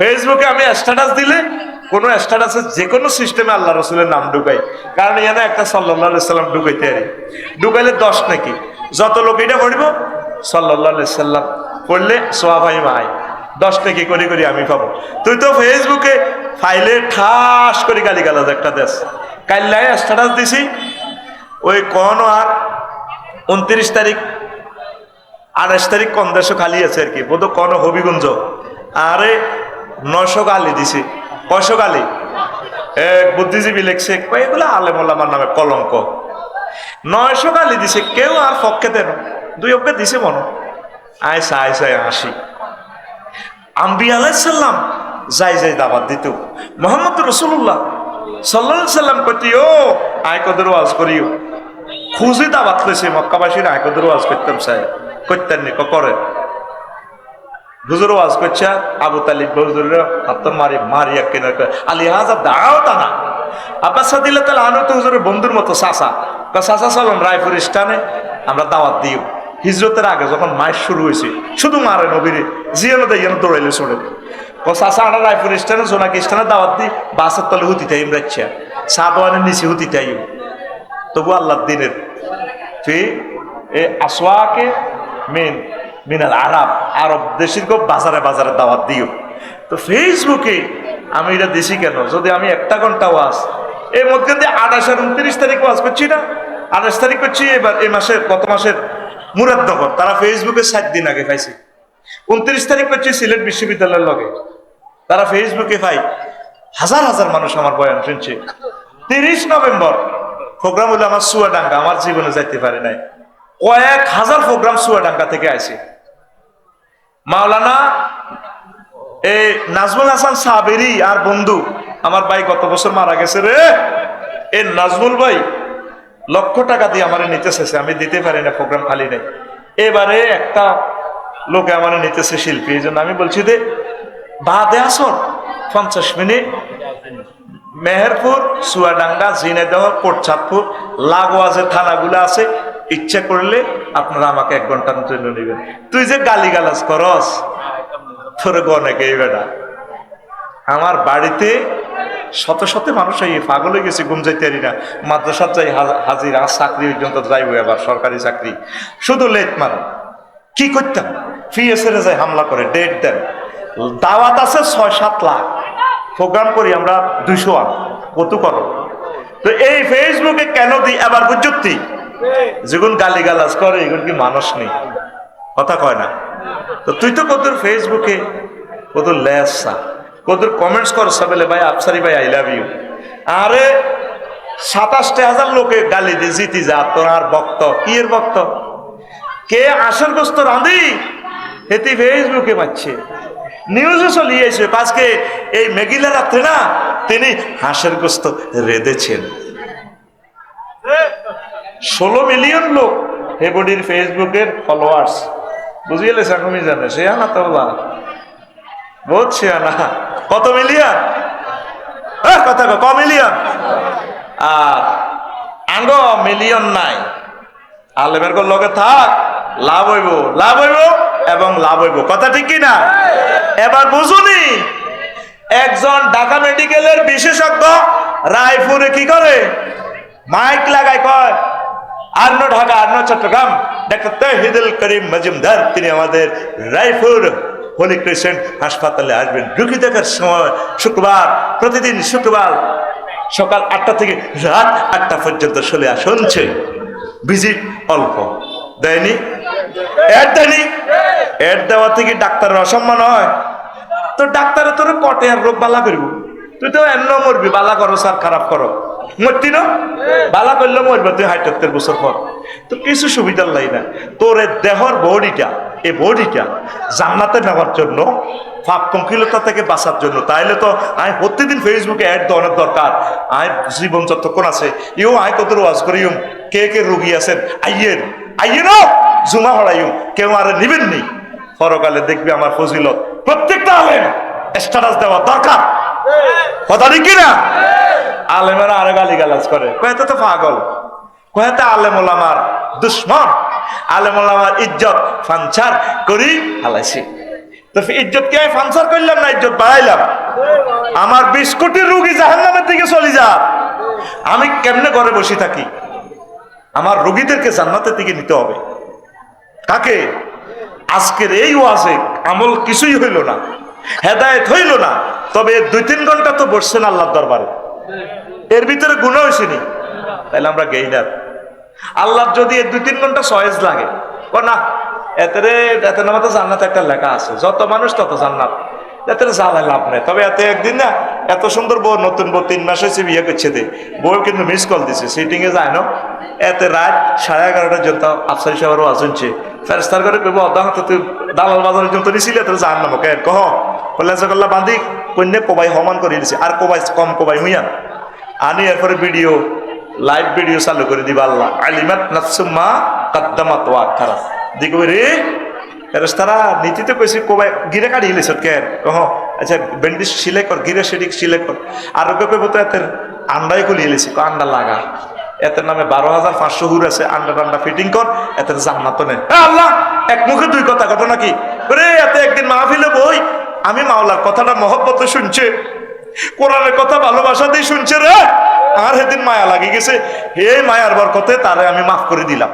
ফেসবুকে আমি স্ট্যাটাস দিলে কোন স্ট্যাটাসে যে কোনো সিস্টেমে আল্লাহ রসুলের নাম ঢুকাই। কারণ এখানে একটা সাল্লাহ সাল্লাম ঢুকাইতে পারি। ঢুকাইলে দশ নাকি? যত লোক এটা পড়ব সাল্লাহ সাল্লাম পড়লে সোয়াভাই মাই দশ নাকি? করি করি, আমি পাবো। তুই তো ফেসবুকে ফাইলে ঠাস করে গালি গালাজ একটা দেশ কাল্লায় স্ট্যাটাস দিছি, ওই কোন আর উনত্রিশ তারিখ, আঠাশ তারিখ কোন দেশে খালি আছে আর কি। বোধ কোন হবিগঞ্জ। আরে নশো গালি দিছি। কয়শো গালি? এক বুদ্ধিজীবী লেখছে এগুলো আলেমুল্লামার নামে কলঙ্ক। নয়শো গালি দিছে, কেউ আর পক্ষে দেন দুই অক্ষে দিছে মনে। আয়সা আয়সায় আসি। আম্বি আলাইসাল্লাম যাই যাই দাবাত দিত। মোহাম্মদ রসুল্লাহ সাল্লাহ সাল্লাম কতি ও আয় কদের ওয়াজ করিও। খুঁজে দাবাত লেছে, মক্কাবাসীর আয় কদের ওয়াজ করতাম, সাহেব। করতেন নি করেন হুজুর ওয়াজ করছে, আবু তালিব হুজুরের হাত মারি মারিয়া কেনার আলী হাজা দাও টানা আব্বাস সাদিল্লা তাহলে আনো তো হুজুরের বন্ধুর মতো সাসা সাসা চলুন রায়পুর স্টানে আমরা দাওয়াত দিও হিজরতের আগে যখন মায়ের শুরু হয়েছে, শুধু মারে নবীর জিয়ানো দেয় যেন দৌড়াইলে ও সাসা আনা রায়পুর স্টানে জোনাকি স্টানে দাওয়াত দি বাসের তলে হুতি তাই ইমরাচ্ছা সাদওয়ানের নিচে হুতি তাই। তবু আল্লাহ দিনের ফি এ আসওয়াকে মেন মিনাল আরব আরব দেশের খুব বাজারে বাজারে দাওয়াত দিও। তো ফেসবুকে আমি এটা দিছি কেন? যদি আমি একটা ঘণ্টা ওয়াজ, এর মধ্যে দিয়ে আঠাশ আর উনত্রিশ তারিখ ওয়াজ করছি না? আঠাশ তারিখ করছি, এবার এই মাসের, গত মাসের মুরাদনগর, তারা ফেসবুকে সাত দিন আগে পাইছে। উনত্রিশ তারিখ করছি সিলেট বিশ্ববিদ্যালয়ের লগে। তারা ফেসবুকে পাই, হাজার হাজার মানুষ আমার বয়ান শুনছে। তিরিশ নভেম্বর, প্রোগ্রাম হলো আমার সুয়াডাঙ্গা, আমার জীবনে যাইতে পারে নাই। কয়েক হাজার প্রোগ্রাম সুয়াডাঙ্গা থেকে আছে মাওলানা এই নাজমুল হাসান সাবেরি আর বন্ধু, আমার ভাই গত বছর মারা গেছে রে। এ নাজমুল ভাই, লক্ষ টাকা দিয়ে আমার নিতে চেয়েছে আমি দিতে পারি না, প্রোগ্রাম খালি নেই। এবারে একটা লোকে আমার নিতেছে শিল্পী, এই জন্য আমি বলছি যে, বাদে আসর পঞ্চাশ মিনিট। মেহেরপুর চুয়াডাঙ্গা ঝিনাইদহ কোটচাঁদপুর লাগোয়া যে থানাগুলো আছে ইচ্ছা করলে আপনারা আমাকে এক ঘণ্টার জন্য নেবেন। তুই যে গালি গালাজ করস, তোর গনেকে বেটা আমার বাড়িতে শত শত মানুষ এই পাগল হয়ে গেছে, ঘুম যাইতে না। মাদ্রাসার যাই হাজির আর চাকরি পর্যন্ত যাইব এবার, সরকারি চাকরি। শুধু লেট মার। কি করতাম? ফিএসএর যাই হামলা করে, ডেট দেন। দাওয়াত আছে ছয় সাত লাখ। প্রোগ্রাম করি আমরা দুইশো আন কত করো? তো এই ফেসবুকে কেন দিই আবার বুঝতি যেগুন গালি গালাজ করে, এগুলো কি মানুষ নেই? কথা কয় না। তো তুই তো কত ফেসবুকে কত লেসা কত কমেন্টস কর সবেলে, ভাই, আফসারি ভাই আই লাভ ইউ আরে, সাতাশটা হাজার লোকে গালি দিয়ে জিতি যা, তোর আর বক্ত কি এর বক্ত কে আসল গোস্ত রাঁধি? হেতি ফেসবুকে পাচ্ছে। নিউজে চলিয়ে চলিয়েছে আজকে এই মেগিলা রাত্রে না, তিনি হাঁসের গোস্ত রেঁধেছেন। ষোলো মিলিয়ন লোক হেবডির ফেসবুকের ফলোয়ার্স বুঝিয়েলে সাকুমি জানে সে আনা তো বলা বহুত সে আনা কত মিলিয়ন? কথা ক মিলিয়ন? আর আঙ্গ মিলিয়ন নাই। আলেমের কোন লগে থাক, লাভ হইব। লাভ হইব এবং লাভ হইব। কথা ঠিক কি না? এবার বুঝুনি, একজন ঢাকা মেডিকেলের বিশেষজ্ঞ রায়পুরে কি করে? মাইক লাগায় কয় আর্ন ঢাকা আর্ন চট্টগ্রাম। ডাক্তার তহিদুল করিম মজুমদার, তিনি আমাদের রায়পুর হোলি ক্রিসেন্ট হাসপাতালে আসবেন। রুগী দেখার সময়, শুক্রবার, প্রতিদিন শুক্রবার সকাল আটটা থেকে রাত আটটা পর্যন্ত চলে শুনছে ভিজিট অল্প। দেয়নি? অ্যাড দেয়নি? অ্যাড দেওয়া থেকে ডাক্তারের অসম্মান হয়। তো ডাক্তারে তোর কটে আর রোগ বালা করব। তুই তো এমন মরবি বালা করো, স্যার, খারাপ করো। মরতি না? বালা করলে মরবে, তুই বছর পর। কিছু সুবিধার লাই না। তোর দেহর এই জান্নাতে নেওয়ার জন্য পাপ পঙ্কিলতা থেকে বাঁচার জন্য। তাইলে তো প্রতিদিন ফেসবুকে অ্যাড দরকার। জীবন যতক্ষণ আছে, ইও আয় কত ওয়াজ করিম কে কে রুগী আছেন? আইয়ের আইয়ের জুমা হড়াইম কেউ আর নিবেন নি? পরকালে দেখবি আমার ফজিলত। প্রত্যেকটা আলেম স্ট্যাটাস দেওয়া দরকার। কথা ঠিক কিনা? আলেমেরা আরে গালি গালাজ করে কয়েতে তো পাগল। কয়েতে আলেম ওলামার দুশ্মন আলেম ওলামার ইজ্জত ফানচার করি হালাইছি তো ইজ্জত কে? ফানসার করলাম না, ইজ্জত বাড়াইলাম। আমার বিশ কোটি রুগী জাহান্নামের দিকে চলে যা। আমি কেমনে ঘরে বসে থাকি? আমার রোগীদেরকে জান্নাতের দিকে নিতে হবে। কাকে? আজকের এই ওয়াজে আমল কিছুই হইল না। হেদায়েত হইল না, তবে দুই তিন ঘণ্টা তো বসছেন আল্লাহ দরবারে। এর ভিতরে গুণা হয়েছেনি তাহলে আমরা গেইনার। আল্লাহ যদি এর দুই তিন ঘণ্টা সয়েজ লাগে। ও না, এতে এতে নামাতে জান্নাত একটা লেখা আছে, যত মানুষ তত জান্নাত। এতে জ্বালায় লাভ নেই। তবে এতে একদিন না, এত সুন্দর বউ, নতুন বউ, তিন মাস হয়েছে বিয়ে করছে দে। বউ কিন্তু মিস কল দিছে সিটিং এ যায় না। এতে রাত সাড়ে এগারোটার জন্য আফসারি সাহেবেরও আসুনছে ফেরস্তার করে অদা হাতে তুই দালাল বাজারের জন্য নিছিলে তোর জান নামক এর কহ করলা বান্ধি কন্যা কোবাই সমান করে দিছে, আর কোবাই কম কোবাই হুইয়া আনি এরপরে ভিডিও লাইভ ভিডিও চালু করে দিবা আল্লাহ। আলিমাত নাফসুম্মা কাদ্দামাত ওয়া আখারা দিকে রে ফেরেস্তারা নীতিতে কইছি, কোবাই, গিরে কাঢ়ি লিছত কেন কহ আচ্ছা বেন্ডিস সিলাই কর, গিরে সেটি সিলাই কর। আর ওকে কইব, তো এতের আন্ডাই খুলিয়ে লিছি ক আন্ডা লাগা। এতের নামে বারো হাজার পাঁচশো হুর আছে। আন্ডা টান্ডা ফিটিং কর, এতের জান্নাত নেই আল্লাহ, এক মুখে দুই কথা ঘটনা কি রে এতে একদিন মাহফিলে বই। আমি মাওলার কথাটা মহব্বতে শুনছে। কোরআনের কথা ভালোবাসা দিয়ে শুনছে রে। আর সেদিন মায়া লাগি গেছে। হে মায়ার বরকতে তারে আমি মাফ করে দিলাম।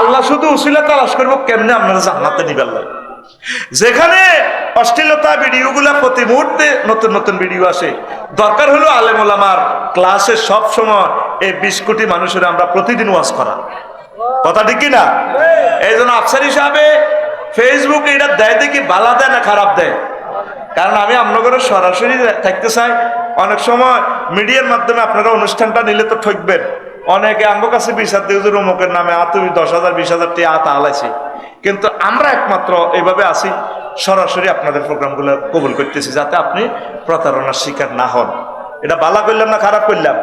আল্লাহ শুধু উসিলা তালাশ করব কেমনে আপনারা জান্নাতে নিবেন যেখানে অশ্লীলতা ভিডিও গুলা প্রতি মুহূর্তে নতুন নতুন ভিডিও আসে দরকার হলো আলেম ওলামার ক্লাসে সব সময় এই বিশ কোটি মানুষের আমরা প্রতিদিন ওয়াজ করা। কথা ঠিক কিনা? এই জন্য আফসারি সাহেবে ফেসবুকে এটা দেয় দেখি বালা দেয় না খারাপ দেয়? কারণ আমি আপনাদের সরাসরি থাকতে চাই, অনেক সময় মিডিয়ার মাধ্যমে আপনারা অনুষ্ঠানটা নিলে তো ঠকবেন। অনেকে আমার কাছে বিশ হাজার, অমুকের নামে আ দশ হাজার, বিশ হাজার টিয়া আত আলাইছি। কিন্তু আমরা একমাত্র এইভাবে আসি সরাসরি আপনাদের প্রোগ্রামগুলো কবুল করতেছি, যাতে আপনি প্রতারণার শিকার না হন। এটা বালা করলাম না খারাপ করলাম?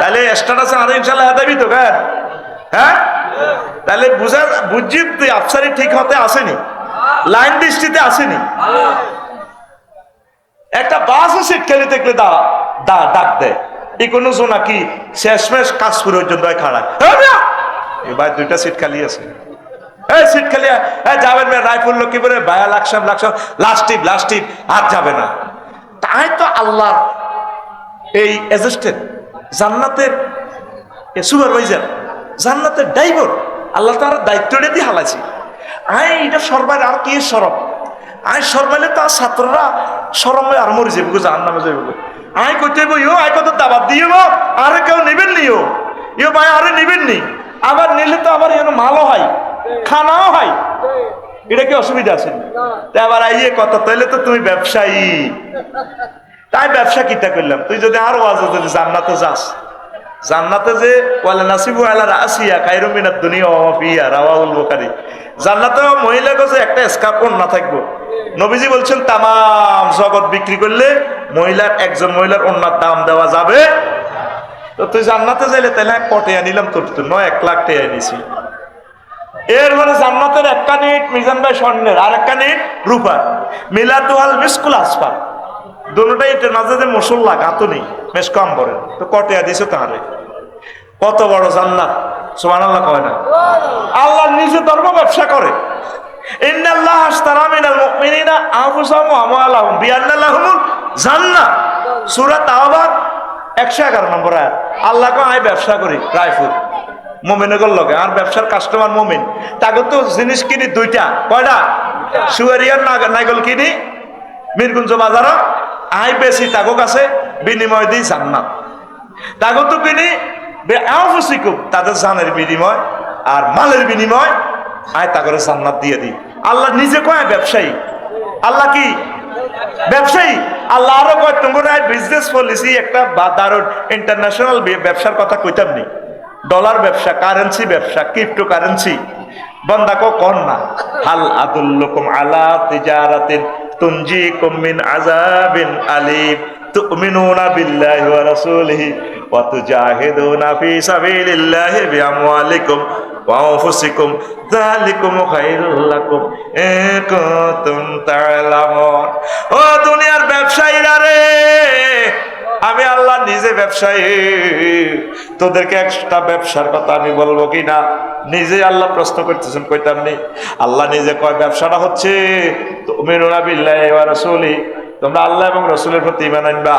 তাহলে স্ট্যাটাস আর ইনশাল্লাহ হেদাবি তো কেন হ্যাঁ? তাহলে বুঝা বুঝছি তুই আফসারি ঠিক হতে আসেনি। লাইন দৃষ্টিতে আসেনি। একটা বাসও সিট খেলে দেখলে দা দা, ডাক দেয়। এই কোনো জোনা কি শেষমেশ কাজ পর্যন্ত খাড়া। এবার দুইটা সিট খালি আছে। এই সিট খালি এই যাবেন বায়া আর যাবে না। তো এই জান্নাতের জান্নাতের ড্রাইভার আল্লাহ তার দায়িত্বটা দিয়ে হালাইছি। আই এটা আর কি সরব? আই সরবাইলে তো আর ছাত্ররা সরমে আর মরে যাবে জাহান নামে যাবে আই কইতে ইও আই কত দাবাত দিয়ে আরে কেউ নেবেন নি ও ইও ভাই, আরে নেবেন নি? আবার নিলে তো আবার এর মালও হয়, খানাও হয়। এটা কি অসুবিধা আছে? তা আবার আইয়ে কথা, তাইলে তো তুমি ব্যবসায়ী। তাই ব্যবসা কিতা করলাম তুই যদি আরও আজ যদি জান্নাতে যাস। জান্নাতে যে, ওয়ালা নাসিবু আলা রাসিয়া খায়রুম মিনাদ দুনিয়া ওয়া ফিহা, রাওয়াহুল বুখারী। জান্নাতে মহিলা কাছে একটা স্কার্প না থাকব। নবীজি বলছেন, তামাম জগৎ বিক্রি করলে মহিলার, একজন মহিলার অন্যার দাম দেওয়া যাবে। তো তুই জান্নাতে যাইলে তাহলে কটে আনিলাম তোর তো নয়, এক লাখ টাকা নিছি এর মানে জান্নাতের এক কানিট মিজান ভাই স্বর্ণের, আর এক কানিট রূপার। মিলাতুয়াল মিসকুল আসফার দুটাই এটার মাঝে যে মশল্লা গাঁথুনি বেশ কম করে তো কটে দিছে তাহলে কত বড় জান্নাত সোমান আল্লাহ কয় না? আল্লাহ নিজে ধর্ম ব্যবসা করে। ইন্নাল্লাহ আশতারা মিনাল মুমিনিনা আনফুসাহুম ওয়া আমওয়ালাহুম বিআন্না লাহুমুল জান্নাহ সূরা তাওবা 111 নম্বর আয়াত। আল্লাহ কয়, আমি ব্যবসা করি রায়পুর মোমিনগর লগে। আর ব্যবসার কাস্টমার মোমিন। তাকে তো জিনিস কিনি দুইটা। কয়টা? সুয়ারিয়ার কিনি। মিরগুঞ্জ বাজার আই বেশি তাগো কাছে, বিনিময় দিই জান্নাত। তাগো তো কিনি আফসিকুম তাদের জানের বিনিময় আর মালের বিনিময় আয় জান্নাত দিয়ে দিই। আল্লাহ নিজে কয় ব্যবসায়ী? আল্লাহ কি? ব্যবসায়ী? আল্লাহ আরও কয় বিজনেস পলিসি একটা দারুণ ইন্টারন্যাশনাল ব্যবসার কথা কইতাম নেই ডলার ব্যবসা কারেন্সি ব্যবসা ক্রিপ্টো কারেন্সি বন্দা কো কর না। হাল আদুল্লুকুম আলা তিজারাতিন তুনজিকুম মিন আযাবিন আলিম। তুমিনুনা বিল্লাহি ওয়া রাসূলিহি ওয়া তুজাহিদুনা ফি সাবিলিল্লাহি বিআমওয়ালিকুম। ওয়া আনফুসিকুম, যালিকুম খায়রুল লাকুম ইন কুনতুম তা'লামুন। ও দুনিয়ার ব্যবসায়ীরা রে, আমি আল্লাহ নিজে ব্যবসায়ী। তোদেরকে একটা ব্যবসার কথা আমি বলব কি না? নিজে আল্লাহ প্রশ্ন করতেছেন, কইতাম নি, আল্লাহ নিজে কয় ব্যবসাটা হচ্ছে ওয়া রাসূলি, তোমরা আল্লাহ এবং রসুলের প্রতি ইমান আনবা।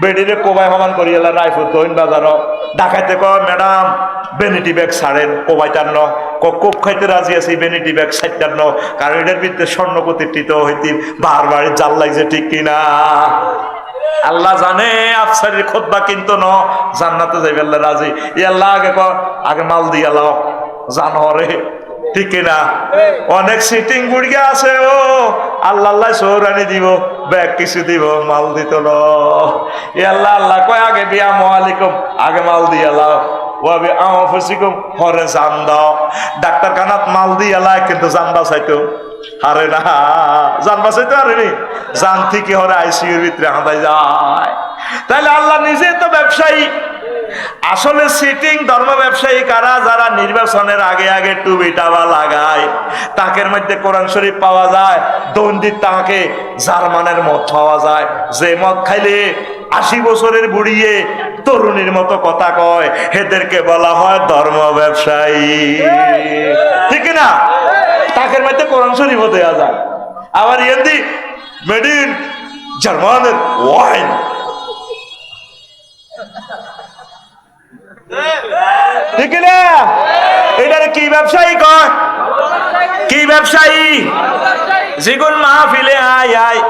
বেডিরে কোবাই সমান করি, এলা রাইফুল দইন বাজার ডাকাইতে কয়, ম্যাডাম, বেনিটি ব্যাগ ছাড়েন কোবাইতার ন। ক- কোপ খাইতে রাজি আছি, বেনিটি ব্যাগ সাইটার ন। কারণ এটার ভিতরে প্রতিষ্ঠিত হইতি বারবার জাল লাগছে ঠিক কিনা। আল্লাহ জানে, আফসারির খোদবা কিন্তু ন। জান্নাতে যাইবে, আল্লাহ রাজি। ই আল্লাহ আগে ক আগে মাল দিয়া লাও। জানো রে ঠিক কিনা? অনেক সিটিং বুড়িয়া আছে, ও, আল্লাহ আল্লাহ সৌরানি দিব, ব্যাগ কিছু দিব, মাল দিত ই আল্লাহ আল্লাহ, কয়, আগে বিয়া মালিকম আগে মাল দিয়া লাও। ওয়াবি হরে জান দাও ডাক্তার খানাত মাল দিয়া কিন্তু না জান হরে ভিতরে যায়। তাহলে আল্লাহ নিজে তো ব্যবসায়ী। আসলে সিটিং ধর্ম ব্যবসায়ী কারা? যারা নির্বাচনের আগে আগে টুবি টাবা লাগায়। তাকের মধ্যে কোরআন শরীফ পাওয়া যায় দন্ডিত তাকে জার্মানের মদ পাওয়া যায়। যে মদ খাইলে আশি বছরের বুড়িয়ে তরুণীর মতো কথা কয়। এদেরকে বলা হয় ধর্ম ব্যবসায়ী। ঠিক না? তাকের মধ্যে কোরআন শরীফ দেওয়া যায়। আবার ইয়েন্দি মেড ইন জার্মানের ওয়াইন ঠিক না এটার কি ব্যবসায়ী কয়? কি ব্যবসায়ী? যেগুন মাহফিলে আয় আয়।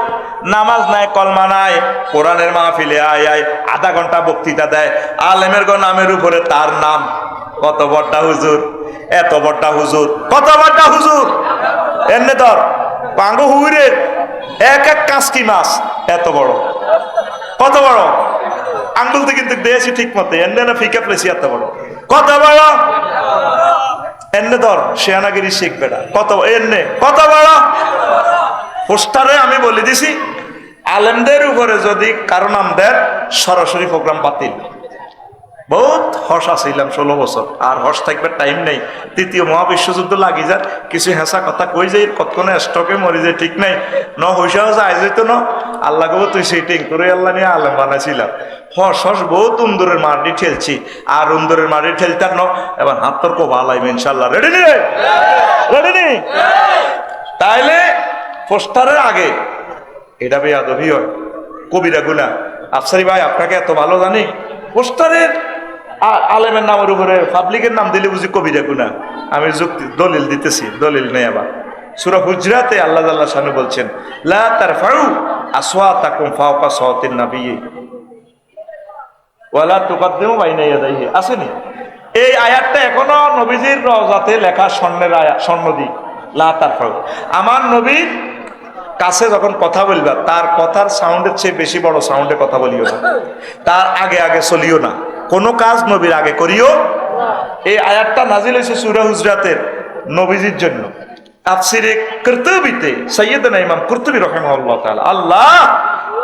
নামাজ নাই, কলমা নাই। কোরআনের মাহফিলে আয় আয়। আধা ঘণ্টা বক্তৃতা দেয়। আলেমের গো নামের উপরে তার নাম। কত বড়টা হুজুর? এত বড়টা হুজুর। কত বড়টা হুজুর? এমনি ধর, পাঙ্গ হুইরের এক এক কাঁচকি মাছ। এত বড়। কত বড়? আঙ্গুল তো কিন্তু দিয়েছি ঠিক মতো। এনে না ফিকে প্লেসি এত বড় কত বড় এনে ধর, শেয়ানাগিরি শিখ বেটা। কত এনে কত বড় পোস্টারে আমি বলে দিছি, আলেমদের উপরে যদি কারও নাম দেন সরাসরি প্রোগ্রাম বাতিল। বহুত হর্ষ আসিলাম ষোলো বছর। আর হর্ষ থাকবে টাইম নেই। তৃতীয় মহাবিশ্বযুদ্ধ লাগি যার কিছু হেঁচা কথা কই যাই, কতক্ষণে স্টকে মরি যায় ঠিক নাই। ন হইসা হইসাও যায় যেত ন। আল্লাহ গো তুই সিটিং করে আল্লাহ নিয়ে আলেম বানাইছিলাম। হর্ষ হর্ষ বহুত উন্দরের মাটি ঠেলছি, আর উন্দরের মাটি ঠেলতার ন। এবার হাত তোর কোবা লাইবে ইনশাল্লাহ রেডি নি? রেডি নি? তাইলে পোস্টারের আগে, এটা বেয়াদবি হয়, কবিরা গুনা আফসারি ভাই, আপনাকে এত ভালো জানি? পোস্টারের আলেমের নামের উপরে পাবলিকের নাম দিলে বুঝি কবিরা গুনা আমি যুক্তি, দলিল দিতেছি, দলিল নেই আবার। সুরা হুজরাতে আল্লাহ আল্লাহ শানু বলছেন, লা তারফাউ আসওয়াতাকুম ফাওকা সাওতিন নাবিয়্যি। ওয়ালা তুকাদ্দিমু বাইনা ইয়াদাইহি। আসেনি? এই আয়াতটা এখনও নবীজির রওজাতে লেখা স্বর্ণের আয়াত স্বর্ণ দিক। লা তারফাউ। আমার নবীর কাছে যখন কথা বলবা, তার কথার সাউন্ডের চেয়ে বেশি বড় সাউন্ডে কথা বলিও না। তার আগে আগে চলিও না। কোনো কাজ নবীর আগে করিও। এই আয়াতটা নাজিল হয়েছে সুরা হুজরাতের নবীজির জন্য। তাফসিরে কর্তবিতে সৈয়দনা ইমাম কর্তবী রহমাল্লাহ আল্লাহ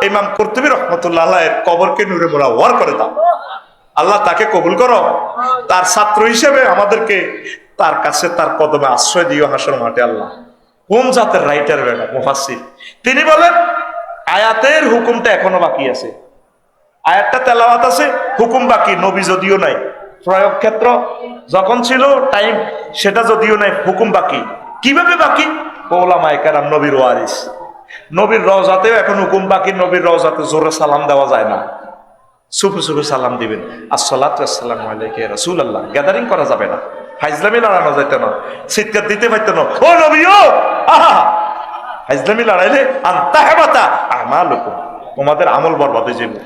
ইমাম কর্তবী রহমতুল্লাহ এর কবরকে নূরে মোড়া ওয়ার করে দাও। আল্লাহ তাকে কবুল করো। তার ছাত্র হিসেবে আমাদেরকে তার কাছে তার কদমে আশ্রয় দিও হাসর মাঠে, আল্লাহ। কোন জাতের রাইটার বেটা মুফাসির তিনি বলেন, আয়াতের হুকুমটা এখনও বাকি আছে। আয়াতটা তেলাওয়াত আছে, হুকুম বাকি, নবী যদিও নাই। প্রয়োগ ক্ষেত্র যখন ছিল টাইম সেটা যদিও নাই, হুকুম বাকি। কীভাবে বাকি? ওলামায়ে কেরাম নবীর ওয়ারিস। নবীর রওজাতেও এখন হুকুম বাকি, নবীর রওজাতে জোরে সালাম দেওয়া যায় না। সুফে সুফে সালাম দিবেন। আসসালামু আলাইকা ইয়া রাসূলুল্লাহ। গ্যাদারিং করা যাবে না। ফাইজলামি লড়ানো যাইতে না। চিৎকার দিতে পারতো না। ও নবী ও আহা! ফাইজলামি লড়াইলে আন্তা হেবাতা আমালুকুম। তোমাদের আমল বরবাদ হয়ে যাবে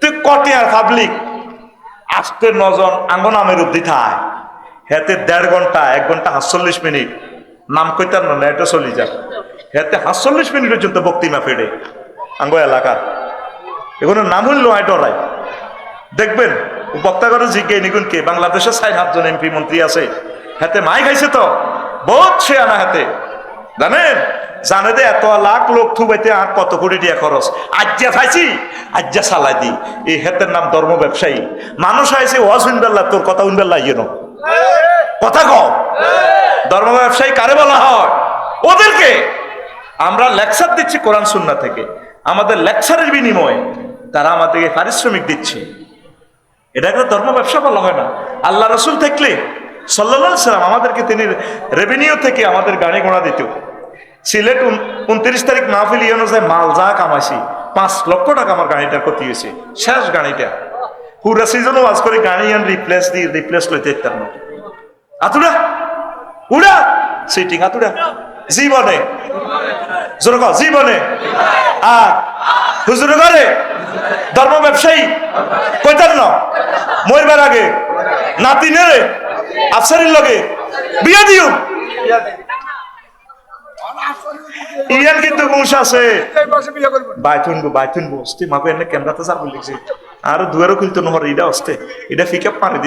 তুই কটি আর পাবলিক আজকে নজন আঙ্গন আমের উদ্দি থায় হেতে দেড় ঘণ্টা, এক ঘণ্টা সাতচল্লিশ মিনিট। নাম কইতার না, এটা চলি যাক। হেতে সাতচল্লিশ মিনিট পর্যন্ত বক্তিমা ফেড়ে আঙ্গ এলাকার। এগুলো নাম হইল আয় ডরাই। দেখবেন বক্তা জিজ্ঞে নিগুন কে বাংলাদেশের সাইড সাতজন এমপি মন্ত্রী আছে। হাতে মাই খাইছে তো, বহুত সে আনা হাতে। জানেন? জানে দে, এত লাখ লোক থুবাইতে আর কত কোটি টাকা খরচ? আজ্জা খাইছি আজ্জা সালাই দি। এই হেতের নাম ধর্ম ব্যবসায়ী। মানুষ আইছে, ওয়াজ উনবেল্লা তোর কথা উনবেল্লা ইয়ে কথা কও ধর্ম ব্যবসায়ী কারে বলা হয়? ওদেরকে। আমরা লেকচার দিচ্ছি কোরআন সুন্না থেকে। আমাদের লেকচারের বিনিময়ে তারা আমাদেরকে পারিশ্রমিক দিচ্ছে। এটা একটা ধর্ম ব্যবসা বলা হয় না। আল্লাহ রসুল থাকলে সাল্লাহ সাল্লাম আমাদেরকে তিনি রেভিনিউ থেকে আমাদের গাড়ি ঘোড়া দিত। সিলেট উন- উনত্রিশ তারিখ মাহফিল অনুযায়ী মাল যা কামাইছি, পাঁচ লক্ষ টাকা আমার গাড়িটার ক্ষতি হয়েছে। শেষ গাড়িটা। পুরা সিজন ওয়াজ করে গাড়ি আন রিপ্লেস দিয়ে রিপ্লেস লইতে ইত্যার না আতুরা? উড়া? সিটিং আতুরা? জীবনে। জোর জীবনে। আর হুজুরে ঘরে? ধর্ম ব্যবসায়ী? কইতার না মরবার আগে? নাতিনে আফসারির লগে? বিয়া দিও? ইয়ান কিন্তু ঘুষ আছে। বাইতুন বসতে মাকে এনে ক্যামেরাতে যাব লিখছে। আর দুয়ারও খুলতো নহর এটা অস্তে এটা ফিকে পানি দিছে।